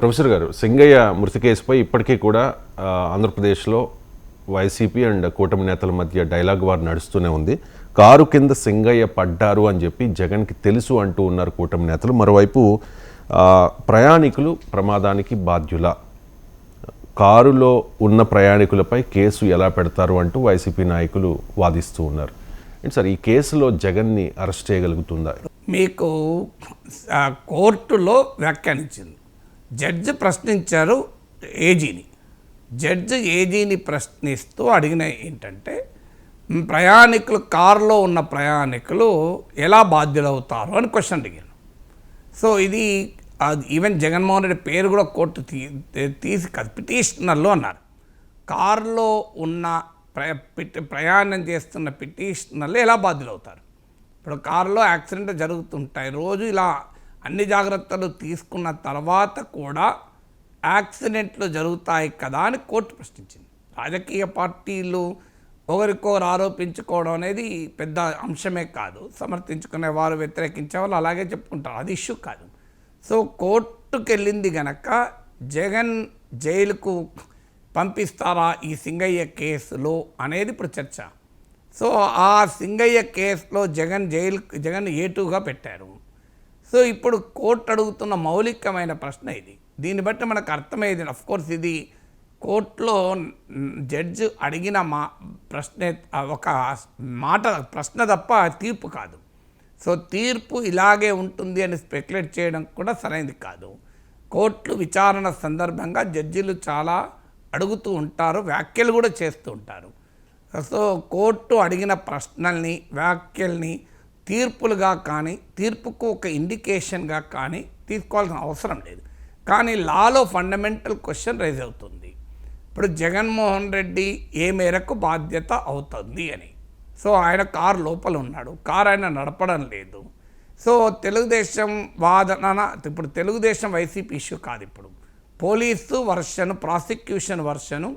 Professor గారు సింగయ్య మృతి కేసుపై ఇప్పటికీ కూడా ఆంధ్రప్రదేశ్లో వైసీపీ అండ్ కూటమి నేతల మధ్య డైలాగ్ వార్ నడుస్తూనే ఉంది. కారు కింద సింగయ్య పడ్డారు అని చెప్పి జగన్కి తెలుసు అంటూ ఉన్నారు కూటమి నేతలు. మరోవైపు ప్రయాణికులు ప్రమాదానికి బాధ్యుల. కారులో ఉన్న ప్రయాణికులపై కేసు ఎలా పెడతారు అంటూ వైసీపీ నాయకులు వాదిస్తూ ఉన్నారు. ఏంటి సార్ ఈ కేసులో జగన్ని అరెస్ట్ చేయగలుగుతుందా? మీకు ఆ, కోర్టులో వ్యాఖ్యానించింది. జడ్జి ప్రశ్నించారు ఏజీని. జడ్జి ఏజీని ప్రశ్నిస్తూ అడిగిన ఏంటంటే ప్రయాణికులు కారులో ఉన్న ప్రయాణికులు ఎలా బాధ్యులవుతారు? అని క్వశ్చన్ అడిగాను. సో ఇది అది ఈవెన్ జగన్మోహన్ రెడ్డి పేరు కూడా కోర్టు తీ తీసి పిటిషనర్లు అన్నారు. కారులో ఉన్న ప్రయ ప్రయాణం చేస్తున్న పిటిషనర్లు ఎలా బాధ్యులవుతారు? ఇప్పుడు కారులో యాక్సిడెంట్ జరుగుతుంటాయి రోజు ఇలా అన్ని జాగ్రత్తలు తీసుకున్న తర్వాత కూడా యాక్సిడెంట్లు జరుగుతాయి కదా అని కోర్టు ప్రశ్నించింది. రాజకీయ పార్టీలు ఒకరికొకరు ఆరోపించుకోవడం అనేది పెద్ద అంశమే కాదు. సమర్థించుకునే వారు వ్యతిరేకించే వాళ్ళు అలాగే చెప్పుకుంటారు. అది ఇష్యూ కాదు. సో కోర్టుకు వెళ్ళింది గనక జగన్ జైలుకు పంపిస్తారా ఈ సింగయ్య కేసులో అనేది ఇప్పుడు చర్చ. సో ఆ సింగయ్య కేసులో జగన్ జైలు జగన్ ఏటుగా పెట్టారు? సో ఇప్పుడు కోర్టు అడుగుతున్న మౌలికమైన ప్రశ్న ఇది. దీన్ని బట్టి మనకు అర్థమయ్యేది అఫ్ కోర్స్ ఇది కోర్టులో జడ్జి అడిగిన మా ప్రశ్న ఒక మాట ప్రశ్న తప్ప తీర్పు కాదు. సో తీర్పు ఇలాగే ఉంటుంది అని స్పెక్యులేట్ చేయడం కూడా సరైనది కాదు. కోర్టులు విచారణ సందర్భంగా జడ్జిలు చాలా అడుగుతూ ఉంటారు వ్యాఖ్యలు కూడా చేస్తూ ఉంటారు. సో కోర్టు అడిగిన ప్రశ్నల్ని వ్యాఖ్యల్ని తీర్పులుగా కానీ తీర్పుకు ఒక ఇండికేషన్గా కానీ తీసుకోవాల్సిన అవసరం లేదు. కానీ లాలో ఫండమెంటల్ క్వశ్చన్ రైజ్ అవుతుంది. ఇప్పుడు జగన్మోహన్ రెడ్డి ఏ మేరకు బాధ్యత అవుతుంది అని. సో ఆయన కారు లోపల ఉన్నాడు. కారు ఆయన నడపడం లేదు. సో తెలుగుదేశం వాదన ఇప్పుడు తెలుగుదేశం వైసీపీ ఇష్యూ కాదు ఇప్పుడు. పోలీసు వర్షను ప్రాసిక్యూషన్ వర్షను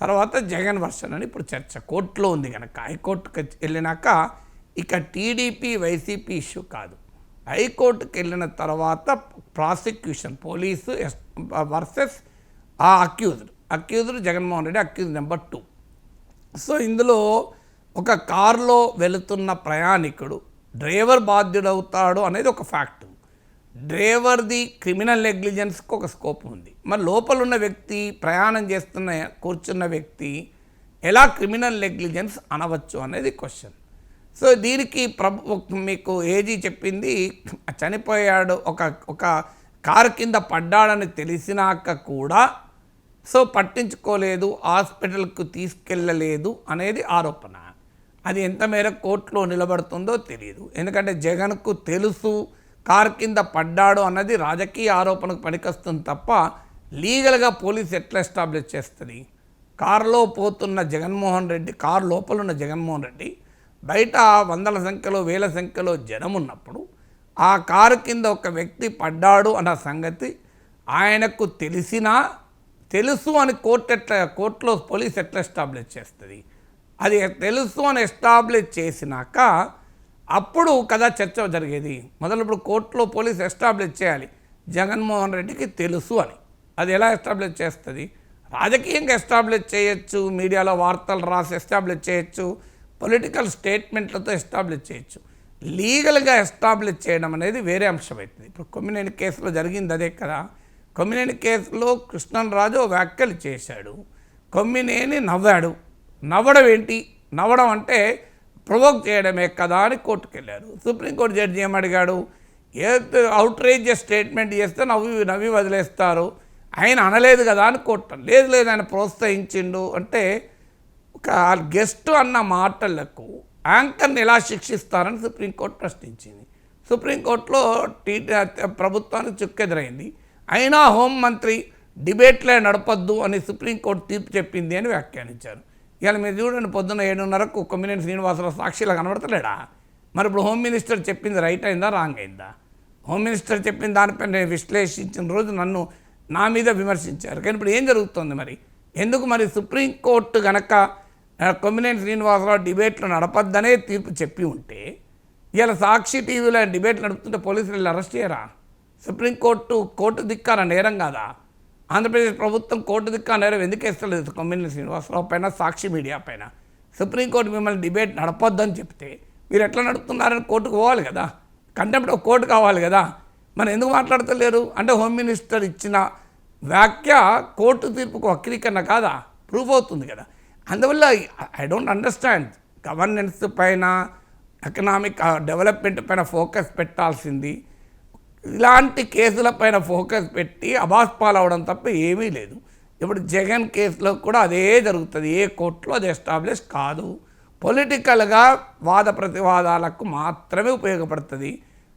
తర్వాత జగన్ వర్షన్ అని ఇప్పుడు చర్చ. కోర్టులో ఉంది కనుక హైకోర్టుకి వెళ్ళినాక ఇక టీడీపీ వైసీపీ ఇష్యూ కాదు. హైకోర్టుకి వెళ్ళిన తర్వాత ప్రాసిక్యూషన్ పోలీసు వర్సెస్ ఆ accused accused Jaganmohan Reddy accuse number two. So ఇందులో ఒక కారులో వెళుతున్న ప్రయాణికుడు డ్రైవర్ బాధ్యుడవుతాడు అనేది ఒక ఫ్యాక్ట్. డ్రైవర్ది క్రిమినల్ నెగ్లిజెన్స్కి ఒక స్కోప్ ఉంది. మరి లోపల ఉన్న వ్యక్తి ప్రయాణం చేస్తున్న కూర్చున్న వ్యక్తి ఎలా క్రిమినల్ నెగ్లిజెన్స్ అనవచ్చు అనేది క్వశ్చన్. సో దీనికి ప్రభు మీకు ఏజీ చెప్పింది చనిపోయాడు ఒక ఒక కారు కింద పడ్డాడని తెలిసినాక కూడా సో పట్టించుకోలేదు హాస్పిటల్కు తీసుకెళ్ళలేదు అనేది ఆరోపణ. అది ఎంత మేర కోర్టులో నిలబడుతుందో తెలియదు ఎందుకంటే జగన్కు తెలుసు కారు కింద పడ్డాడు అన్నది రాజకీయ ఆరోపణకు పనికొస్తుంది తప్ప లీగల్గా పోలీస్ ఎట్లా ఎస్టాబ్లిష్ చేస్తుంది? కారులో పోతున్న జగన్మోహన్ రెడ్డి కారు లోపల ఉన్న జగన్మోహన్ రెడ్డి బయట వందల సంఖ్యలో వేల సంఖ్యలో జనం ఉన్నప్పుడు ఆ కారు కింద ఒక వ్యక్తి పడ్డాడు అన్న సంగతి ఆయనకు తెలిసినా తెలుసు అని కోర్టు ఎట్లా కోర్టులో పోలీస్ ఎట్లా ఎస్టాబ్లిష్ చేస్తుంది? అది తెలుసు అని ఎస్టాబ్లిష్ చేసినాక అప్పుడు కదా చర్చ జరిగేది. మొదలు ఇప్పుడు కోర్టులో పోలీస్ ఎస్టాబ్లిష్ చేయాలి. జగన్మోహన్ రెడ్డికి తెలుసు అని. అది ఎలా ఎస్టాబ్లిష్ చేస్తుంది? రాజకీయంగా ఎస్టాబ్లిష్ చేయొచ్చు. మీడియాలో వార్తలు రాసి ఎస్టాబ్లిష్ చేయొచ్చు. పొలిటికల్ స్టేట్మెంట్లతో ఎస్టాబ్లిష్ చేయొచ్చు. లీగల్గా ఎస్టాబ్లిష్ చేయడం అనేది వేరే అంశం అవుతుంది ఇప్పుడు కొమ్మినేని కేసులో జరిగింది అదే కదా. కొమ్మినేని కేసులో కృష్ణరాజు వ్యాఖ్యలు చేశాడు. కొమ్మినేని నవ్వాడు. నవ్వడం ఏంటి? నవ్వడం అంటే ప్రొవోక్ చేయడమే కదా అని కోర్టుకెళ్ళారు సుప్రీంకోర్టు జడ్జి ఏమడిగాడు ఏ అవుట్రేజ్ స్టేట్మెంట్ చేస్తే నవ్వి నవ్వి వదిలేస్తారు. ఆయన అనలేదు కదా అని కోర్టు లేదు లేదు ఆయన ప్రోత్సహించిండు అంటే ఒక గెస్ట్ అన్న మాటలకు యాంకర్ని ఎలా శిక్షిస్తారని సుప్రీంకోర్టు ప్రశ్నించింది. సుప్రీంకోర్టులో టీ ప్రభుత్వానికి చుక్కెదురైంది. అయినా హోంమంత్రి డిబేట్లే నడపద్దు అని సుప్రీంకోర్టు తీర్పు చెప్పింది అని వ్యాఖ్యానించారు. ఇవాళ మీరు చూడండి పొద్దున్న ఏడున్నరకు కొమ్మినేని శ్రీనివాసరావు సాక్షిలా కనబడతలేడా? మరి ఇప్పుడు హోమ్ మినిస్టర్ చెప్పింది రైట్ అయిందా రాంగ్ అయిందా? హోమ్ మినిస్టర్ చెప్పిన దానిపై నేను విశ్లేషించిన రోజు నన్ను నా మీద విమర్శించారు. కానీ ఇప్పుడు ఏం జరుగుతుంది మరి? ఎందుకు మరి సుప్రీంకోర్టు గనక కొమ్మినేని శ్రీనివాసరావు డిబేట్లు నడపద్దనే తీర్పు చెప్పి ఉంటే ఇలా సాక్షి టీవీలో డిబేట్లు నడుపుతుంటే పోలీసులు వెళ్ళి అరెస్ట్ చేయరా? సుప్రీంకోర్టు కోర్టు దిక్కాన నేరం కాదా? ఆంధ్రప్రదేశ్ ప్రభుత్వం కోర్టు దిక్కా నేరం ఎందుకు వేస్తలేదు కొమ్మినేని శ్రీనివాసరావు పైన సాక్షి మీడియా పైన? సుప్రీంకోర్టు మిమ్మల్ని డిబేట్ నడపొద్దని చెప్తే మీరు ఎట్లా నడుపుతున్నారని కోర్టుకు పోవాలి కదా? కంటెంప్ట్ ఒక కోర్టు కావాలి కదా? మనం ఎందుకు మాట్లాడతలేరు? అంటే హోమ్ మినిస్టర్ ఇచ్చిన వ్యాఖ్య కోర్టు తీర్పుకు వక్రీకరణ కాదా? ప్రూఫ్ అవుతుంది కదా. అందువల్ల ఐ డోంట్ అండర్స్టాండ్ గవర్నెన్స్ పైన ఎకనామిక్ డెవలప్మెంట్ uh, పైన ఫోకస్ పెట్టాల్సింది. ఇలాంటి కేసుల పైన ఫోకస్ పెట్టి అబాస్ పాలవడం తప్ప ఏమీ లేదు. ఇప్పుడు జగన్ కేసులో కూడా అదే జరుగుతుంది. ఏ కోర్టులో అది ఎస్టాబ్లిష్ కాదు. పొలిటికల్గా వాద ప్రతివాదాలకు మాత్రమే ఉపయోగపడుతుంది.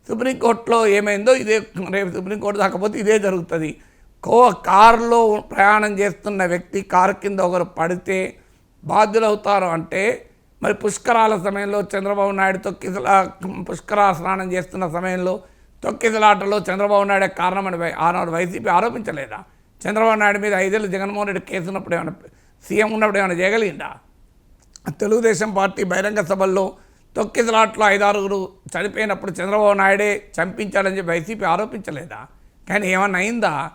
సుప్రీంకోర్టులో ఏమైందో ఇదే రేపు సుప్రీంకోర్టు దాకపోతే ఇదే జరుగుతుంది. కో కారులో ప్రయాణం చేస్తున్న వ్యక్తి కారు కింద ఒకరు పడితే బాధ్యులవుతారు అంటే మరి పుష్కరాల సమయంలో చంద్రబాబు నాయుడు తొక్కిసలా పుష్కరాల స్నానం చేస్తున్న సమయంలో తొక్కిసలాటలో చంద్రబాబు నాయుడే కారణమని వై- ఆనాడు వైసీపీ ఆరోపించలేదా? చంద్రబాబు నాయుడు మీద ఐదేళ్ళు జగన్మోహన్ రెడ్డి కేసు ఉన్నప్పుడు ఏమైనా సీఎం ఉన్నప్పుడు ఏమైనా చేయగలిగిందా? తెలుగుదేశం పార్టీ బహిరంగ సభల్లో తొక్కిసలాట్లో ఐదారుగురు చనిపోయినప్పుడు చంద్రబాబు నాయుడే చంపించాడని చెప్పి వైసీపీ ఆరోపించలేదా? కానీ ఏమన్నా అయిందా?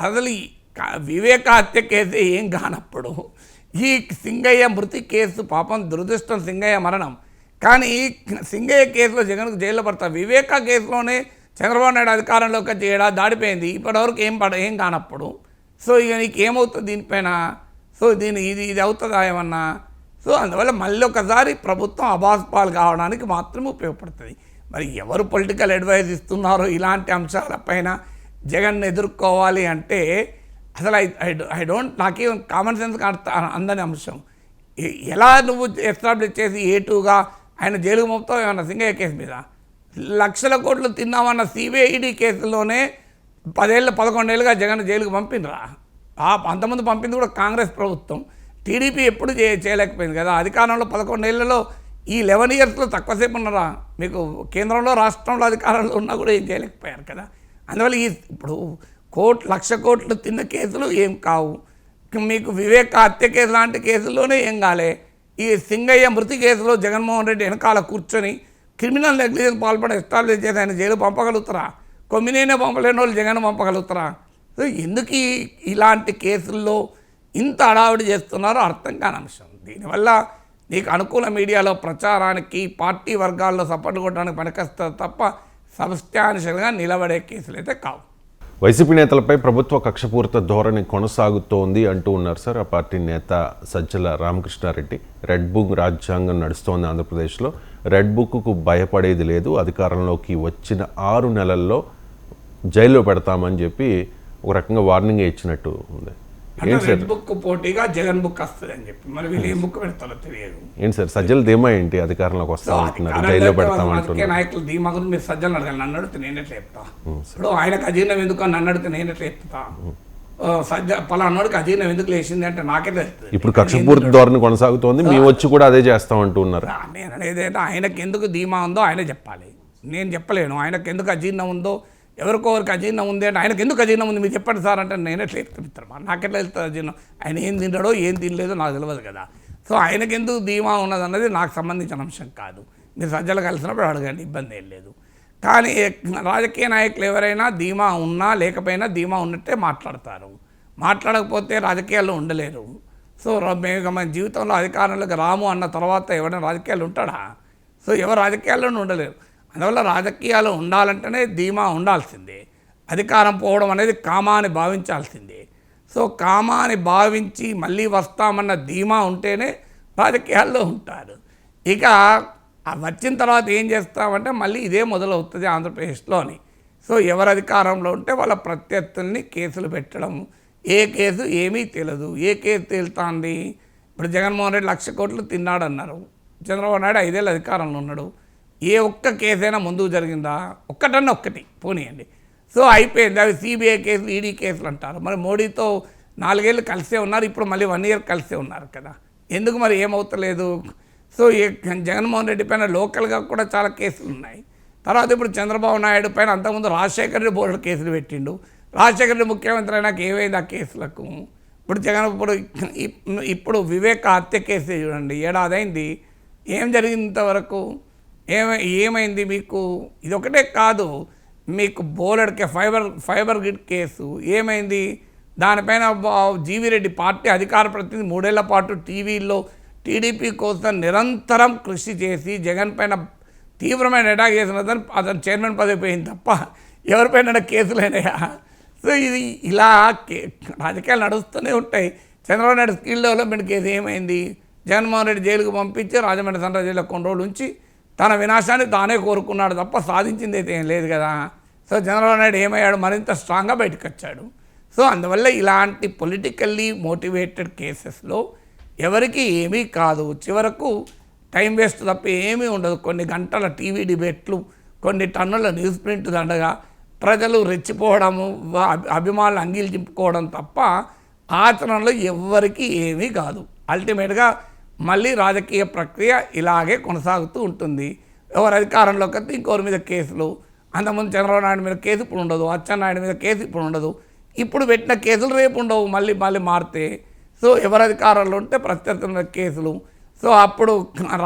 అసలు ఈ వివేక హత్య కేసు ఏం కానప్పుడు ఈ సింగయ్య మృతి కేసు పాపం దురదృష్టం సింగయ్య మరణం. కానీ ఈ సింగయ్య కేసులో జగన్కు జైల్లో పడతారు వివేక కేసులోనే చంద్రబాబు నాయుడు అధికారంలోకి వచ్చి ఏడాది దాడిపోయింది. ఇప్పటివరకు ఏం పడ ఏం కానప్పుడు. సో ఇక నీకు ఏమవుతుంది దీనిపైన? సో దీని ఇది ఇది అవుతుందా ఏమన్నా? సో అందువల్ల మళ్ళీ ఒకసారి ప్రభుత్వం అబాస్పాలు కావడానికి మాత్రమే ఉపయోగపడుతుంది. మరి ఎవరు పొలిటికల్ అడ్వైజ్ ఇస్తున్నారో ఇలాంటి అంశాలపైన జగన్ ఎదుర్కోవాలి అంటే అసలు ఐ ఐ డోంట్ నాకేం కామన్ సెన్స్ అందని అంశం. ఎలా నువ్వు ఎస్టాబ్లిష్ చేసి ఏ టూగా ఆయన జైలుకు మొత్తం ఏమన్నా సింగయ్య కేసు మీద? లక్షల కోట్లు తిన్నామన్న సిబిఐడి కేసులోనే పదేళ్ళు పదకొండేళ్ళుగా జగన్ జైలుకు పంపినరా ఆ అంతమంది పంపింది కూడా కాంగ్రెస్ ప్రభుత్వం. టీడీపీ ఎప్పుడు చే చేయలేకపోయింది కదా. అధికారంలో పదకొండేళ్ళలో ఈ లెవెన్ ఇయర్స్లో తక్కువసేపు ఉన్నారా? మీకు కేంద్రంలో రాష్ట్రంలో అధికారంలో ఉన్నా కూడా ఏం చేయలేకపోయారు కదా. అందువల్ల ఈ ఇప్పుడు కోట్ లక్ష కోట్లు తిన్న కేసులు ఏం కావు. మీకు వివేక హత్య కేసు లాంటి కేసుల్లోనే ఏం కాలే. ఈ సింగయ్య మృతి కేసులో జగన్మోహన్ రెడ్డి వెనకాల కూర్చొని క్రిమినల్ నెగ్లిజెన్స్ పాల్పడి ఎస్టాబ్లిష్ చేసి ఆయన జైలు పంపగలుగుతారా? కొమ్మినైనా పంపలేని వాళ్ళు జగన్ పంపగలుగుతారా? ఎందుకు ఇలాంటి కేసుల్లో ఇంత హడావిడి చేస్తున్నారో అర్థం కాని అంశం. దీనివల్ల నీకు అనుకూల మీడియాలో ప్రచారానికి పార్టీ వర్గాల్లో సపోర్ట్ కొట్టడానికి పనికొస్తుంది తప్ప సబ్స్టాన్షియల్గా నిలబడే కేసులు అయితే కావు. వైసీపీ నేతలపై ప్రభుత్వ కక్షపూరిత ధోరణి కొనసాగుతోంది అంటూ ఉన్నారు సార్. ఆ పార్టీ నేత సజ్జల రామకృష్ణారెడ్డి రెడ్ బుక్ రాజ్యాంగం నడుస్తోంది ఆంధ్రప్రదేశ్లో. రెడ్ బుక్కు భయపడేది లేదు. అధికారంలోకి వచ్చిన ఆరు నెలల్లో జైల్లో పెడతామని చెప్పి ఒక రకంగా వార్నింగ్ ఇచ్చినట్టు ఉంది. ఏంటి సార్? రెడ్ బుక్ పోటీగా జగన్ బుక్ వస్తుంది అని చెప్పి. మరి వీళ్ళు ఏం బుక్ పెడతారో తెలియదు. ఏంటి సార్ సజ్జల ధీమా ఏంటి? అధికారంలోకి వస్తా అంటున్నారు జైల్లో పెడతామంటున్నారు నాయకులు ధీమా గురించి మీరు సజ్జలు అడగాలి. నన్ను అడిగితే నేను ఎట్లా చెప్తా. ఇప్పుడు ఆయనకు అజీర్ణం ఎందుకు నన్ను అడిగితే నేను ఎట్లా చెప్తా. సజ్జ పలానాడికి అజీర్ణం ఎందుకు లేచింది అంటే నాకే తెలుస్తుంది. ఇప్పుడు కక్షపూరిత ధోరణి కొనసాగుతోంది మేము వచ్చి కూడా అదే చేస్తాం అంటూ ఉన్నారు రా, నేను అనేది ఆయనకి ఎందుకు ధీమా ఉందో ఆయనే చెప్పాలి. నేను చెప్పలేను ఆయనకు ఎందుకు అజీర్ణం ఉందో ఎవరికోరికి అజీర్ణం ఉంది అంటే ఆయనకు ఎందుకు అజీర్ణం ఉంది? మీరు చెప్పండి సార్ అంటే నేను ఎట్లా చెప్తాను మిత్రమా? నాకెట్లా వెళ్తుంది అజీర్ణం? ఆయన ఏం తింటాడో ఏం తినలేదో నాకు తెలియదు కదా. సో ఆయనకి ఎందుకు ధీమా ఉన్నది అన్నది నాకు సంబంధించిన అంశం కాదు. మీరు సజ్జలు కలిసినప్పుడు అడగండి ఇబ్బంది ఏం లేదు. కానీ రాజకీయ నాయకులు ఎవరైనా ధీమా ఉన్నా లేకపోయినా ధీమా ఉన్నట్టే మాట్లాడతారు. మాట్లాడకపోతే రాజకీయాల్లో ఉండలేరు. సో మేము మన జీవితంలో అధికారంలోకి రాము అన్న తర్వాత ఎవరైనా రాజకీయాలు ఉంటాడా? సో ఎవరు రాజకీయాల్లోనూ ఉండలేరు. అందువల్ల రాజకీయాలు ఉండాలంటేనే ధీమా ఉండాల్సిందే. అధికారం పోవడం అనేది కామాని భావించాల్సిందే. సో కామాని భావించి మళ్ళీ వస్తామన్న ధీమా ఉంటేనే రాజకీయాల్లో ఉంటారు. ఇక వచ్చిన తర్వాత ఏం చేస్తామంటే మళ్ళీ ఇదే మొదలవుతుంది ఆంధ్రప్రదేశ్లోని. సో ఎవరు అధికారంలో ఉంటే వాళ్ళ ప్రత్యర్థుల్ని కేసులు పెట్టడం ఏ కేసు ఏమీ తెలియదు ఏ కేసు తేలుతుంది? ఇప్పుడు జగన్మోహన్ రెడ్డి లక్ష కోట్లు తిన్నాడన్నారు. చంద్రబాబు నాయుడు ఐదేళ్ళు అధికారంలో ఉన్నాడు. ఏ ఒక్క కేసైనా ముందుకు జరిగిందా? ఒక్కటన్నా ఒక్కటి. పోనీయండి. సో అయిపోయింది. అవి సిబిఐ కేసులు ఈడీ కేసులు అంటారు. మరి మోడీతో నాలుగేళ్ళు కలిసే ఉన్నారు. ఇప్పుడు మళ్ళీ వన్ ఇయర్ కలిసే ఉన్నారు కదా. ఎందుకు మరి ఏమవుతలేదు? సో జగన్మోహన్ రెడ్డి పైన లోకల్గా కూడా చాలా కేసులు ఉన్నాయి. తర్వాత ఇప్పుడు చంద్రబాబు నాయుడు పైన అంతకుముందు రాజశేఖర రెడ్డి బోర్డు కేసులు పెట్టిండు. రాజశేఖర రెడ్డి ముఖ్యమంత్రి అయినాక ఏమైంది ఆ కేసులకు? ఇప్పుడు జగన్ ఇప్పుడు ఇప్పుడు వివేక హత్య కేసు చూడండి. ఏడాది అయింది ఏం జరిగింది ఇంతవరకు? ఏమై ఏమైంది మీకు? ఇది ఒకటే కాదు మీకు బోలెడ్కే ఫైబర్ ఫైబర్ గ్రిడ్ కేసు ఏమైంది? దానిపైన బా- జీవిరెడ్డి పార్టీ అధికార ప్రతినిధి మూడేళ్ళ పాటు టీవీలో టీడీపీ కోసం నిరంతరం కృషి చేసి జగన్ పైన తీవ్రమైన అటాక్ చేసిన అతను అతను చైర్మన్ పదవి పోయింది తప్ప ఎవరిపైన కేసులైనాయా సో ఇది ఇలా కే- రాజకీయాలు నడుస్తూనే ఉంటాయి. Chandrababu Naidu skill development case ఏమైంది? జగన్మోహన్ రెడ్డి జైలుకు పంపించి రాజమండ్రి సెంట్రల్ జైల్లో కొన్ని రోజులు ఉంచి తన వినాశాన్ని తానే కోరుకున్నాడు తప్ప సాధించింది అయితే ఏం లేదు కదా. సో చంద్రబాబు నాయుడు ఏమయ్యాడు? మరింత స్ట్రాంగ్గా బయటకు వచ్చాడు. సో అందువల్ల ఇలాంటి పొలిటికల్లీ మోటివేటెడ్ కేసెస్లో ఎవరికి ఏమీ కాదు. చివరకు టైం వేస్ట్ తప్ప ఏమీ ఉండదు. కొన్ని గంటల టీవీ డిబేట్లు కొన్ని టన్నుల న్యూస్ ప్రింట్ దండగా ప్రజలు రెచ్చిపోవడము అభిమానులు అంగీలు చింపుకోవడం తప్ప ఆచరణలో ఎవ్వరికీ ఏమీ కాదు. అల్టిమేట్గా మళ్ళీ రాజకీయ ప్రక్రియ ఇలాగే కొనసాగుతూ ఉంటుంది. ఎవరు అధికారంలోకి వస్తే ఇంకోరి మీద కేసులు అంతకుముందు చంద్రబాబు నాయుడు మీద కేసు ఇప్పుడు ఉండదు అచ్చెన్నాయుడు మీద కేసు ఇప్పుడు ఉండదు. ఇప్పుడు పెట్టిన కేసులు రేపు ఉండవు మళ్ళీ మళ్ళీ మారితే. సో ఎవరు అధికారంలో ఉంటే ప్రత్యర్థుల మీద కేసులు. సో అప్పుడు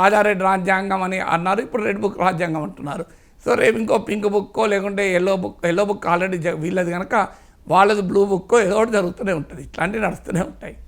రాజారెడ్డి రాజ్యాంగం అని అన్నారు ఇప్పుడు రెడ్ బుక్ రాజ్యాంగం అంటున్నారు. సో రేపు ఇంకో పింక్ బుక్కో లేకుంటే yellow book yellow book already వీళ్ళది కనుక వాళ్ళది బ్లూ బుక్కో ఏదో ఒకటి జరుగుతూనే ఉంటుంది. ఇట్లాంటివి నడుస్తూనే ఉంటాయి.